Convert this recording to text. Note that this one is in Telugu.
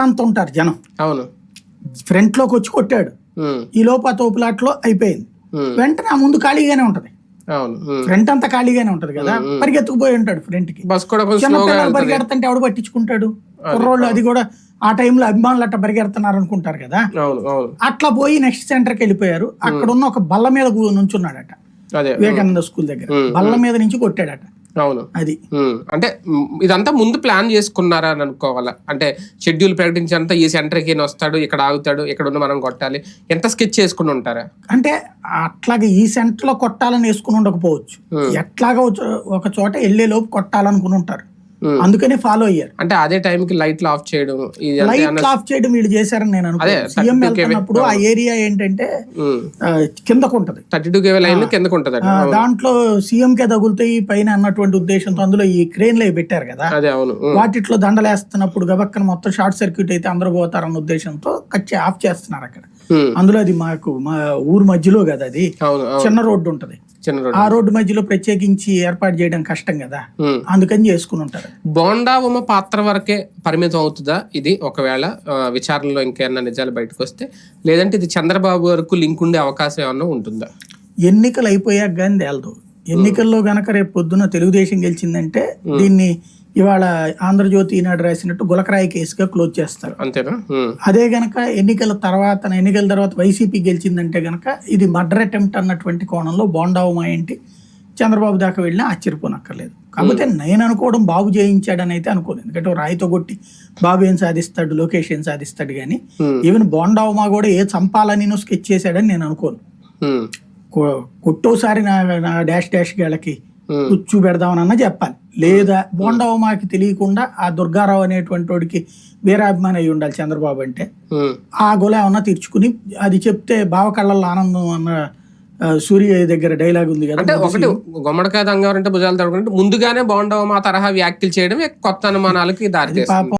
అంత ఉంటారు జనం. అవును. ఫ్రంట్లోకి వచ్చి కొట్టాడు. ఈ లోపు ఆ తోపులాట్లో అయిపోయింది. వెంటనే ఆ ముందు ఖాళీగానే ఉంటది. ఫ్రంట్ అంతా ఖాళీగానే ఉంటది కదా. పరిగెత్తుకుపోయి ఉంటాడు ఫ్రంట్కి. పరిగెడుతుంటే ఎవడు పట్టించుకుంటాడు? కుర్రోళ్ళు అది కూడా ఆ టైంలో అభిమానులు అట్ట పరిగెడుతున్నారు అనుకుంటారు కదా. అట్లా పోయి నెక్స్ట్ సెంటర్కి వెళ్ళిపోయారు. అక్కడ ఉన్న ఒక బల్ల మీద నుంచున్నాడట. వివేకానంద స్కూల్ దగ్గర. బల్ల మీద నుంచి కొట్టాడట. అవును. అది. అంటే ఇదంతా ముందు ప్లాన్ చేసుకున్నారా అని అనుకోవాలా? అంటే షెడ్యూల్ ప్రకటించేంత ఈ సెంటర్కి ఈయన వస్తాడు ఇక్కడ ఆగుతాడు ఇక్కడ ఉన్న మనం కొట్టాలి. ఎంత స్కెచ్ చేసుకుని ఉంటారా? అంటే అట్లాగే ఈ సెంటర్లో కొట్టాలని వేసుకుని ఉండకపోవచ్చు. ఎట్లాగా ఒక చోట వెళ్ళే లోపు కొట్టాలనుకుని ఉంటారు. అందుకనే ఫాలో అయ్యారు. అంటే అదే టైంకి లైట్లు ఆఫ్ చేయడం ఇది అంతే లైట్ అన్న- ఆఫ్ చేయడం వీళ్ళు చేశారని నేను అనుకున్నాను సీఎం 32 KV. వెళ్తున్నప్పుడు ఆ ఏరియా ఏంటంటే ఆ, కిందకు ఉంటది. థర్టీ టూ కేవీ లైన్ కిందకు ఉంటుంది దాంట్లో సీఎం కే తగులుతాయి పైన అన్నటువంటి ఉద్దేశంతో అందులో ఈ క్రేన్లు అవి పెట్టారు కదా. అదే అవును. ఉమ్, వాటిట్లో దండలేస్తున్నప్పుడు గబక్కన మొత్తం షార్ట్ సర్క్యూట్ అయితే అందరూ పోతారన్న ఉద్దేశంతో కచ్చి ఆఫ్ చేస్తున్నారు అక్కడ. అందులో అది మాకు మా ఊరు మధ్యలో కదా అది. చిన్న రోడ్డు ఉంటది. ఆ రోడ్డు మధ్యలో ప్రత్యేకించి ఏర్పాటు చేయడం కష్టం కదా. అందుకని చేసుకుని ఉంటారు. బోండా ఉమ పాత్ర వరకే పరిమితం అవుతుందా ఇది ఒకవేళ విచారణలో ఇంకేమన్నా నిజాలు బయటకు వస్తే? లేదంటే ఇది చంద్రబాబు వరకు లింక్ ఉండే అవకాశం ఏమన్నా ఉంటుందా? ఎన్నికలు అయిపోయాక కానీ తేలదు. ఎన్నికల్లో గనక రేపు పొద్దున తెలుగుదేశం గెలిచిందంటే దీన్ని ఇవాళ ఆంధ్రజ్యోతి ఈనాడు రాసినట్టు గులకరాయి కేసుగా క్లోజ్ చేస్తారు. అంతేనా? అదే గనక ఎన్నికల తర్వాత ఎన్నికల తర్వాత వైసీపీ గెలిచిందంటే గనక ఇది మర్డర్ అటెంప్ట్ అన్నటువంటి కోణంలో బోండావుమా ఏంటి చంద్రబాబు దాకా వెళ్ళినా ఆశ్చర్యపోనక్కర్లేదు. కాకపోతే నేను అనుకోవడం బాబు జయించాడని అయితే అనుకోలేదు. ఎందుకంటే రాయితో కొట్టి బాబు ఏం సాధిస్తాడు లోకేష్ ఏం సాధిస్తాడు కానీ. ఈవెన్ బోండావుమా కూడా ఏ చంపాలని స్కెచ్ చేశాడని నేను అనుకోను. కొట్టోసారి నా డాష్ డాష్ గాళ్ళకి. కూర్చు పెడదామనన్నా చెప్పాలి. లేదా బోండావుమాకి తెలియకుండా ఆ దుర్గారావు అనేటువంటి వాడికి వీరాభిమాని అయి ఉండాలి చంద్రబాబు అంటే. ఆ గొల ఏమన్నా తీర్చుకుని అది చెప్తే బావ కళ్ళల్లో ఆనందం అన్న సూర్య దగ్గర డైలాగ్ ఉంది కదా అంటే ఒకటి గుమ్మడికాయ దంగారంటే భుజాలు తడుకుంటే ముందుగానే బాగుండవు మా తరహా వ్యాఖ్యలు చేయడం కొత్త అనుమానాలకి దారి పాపం.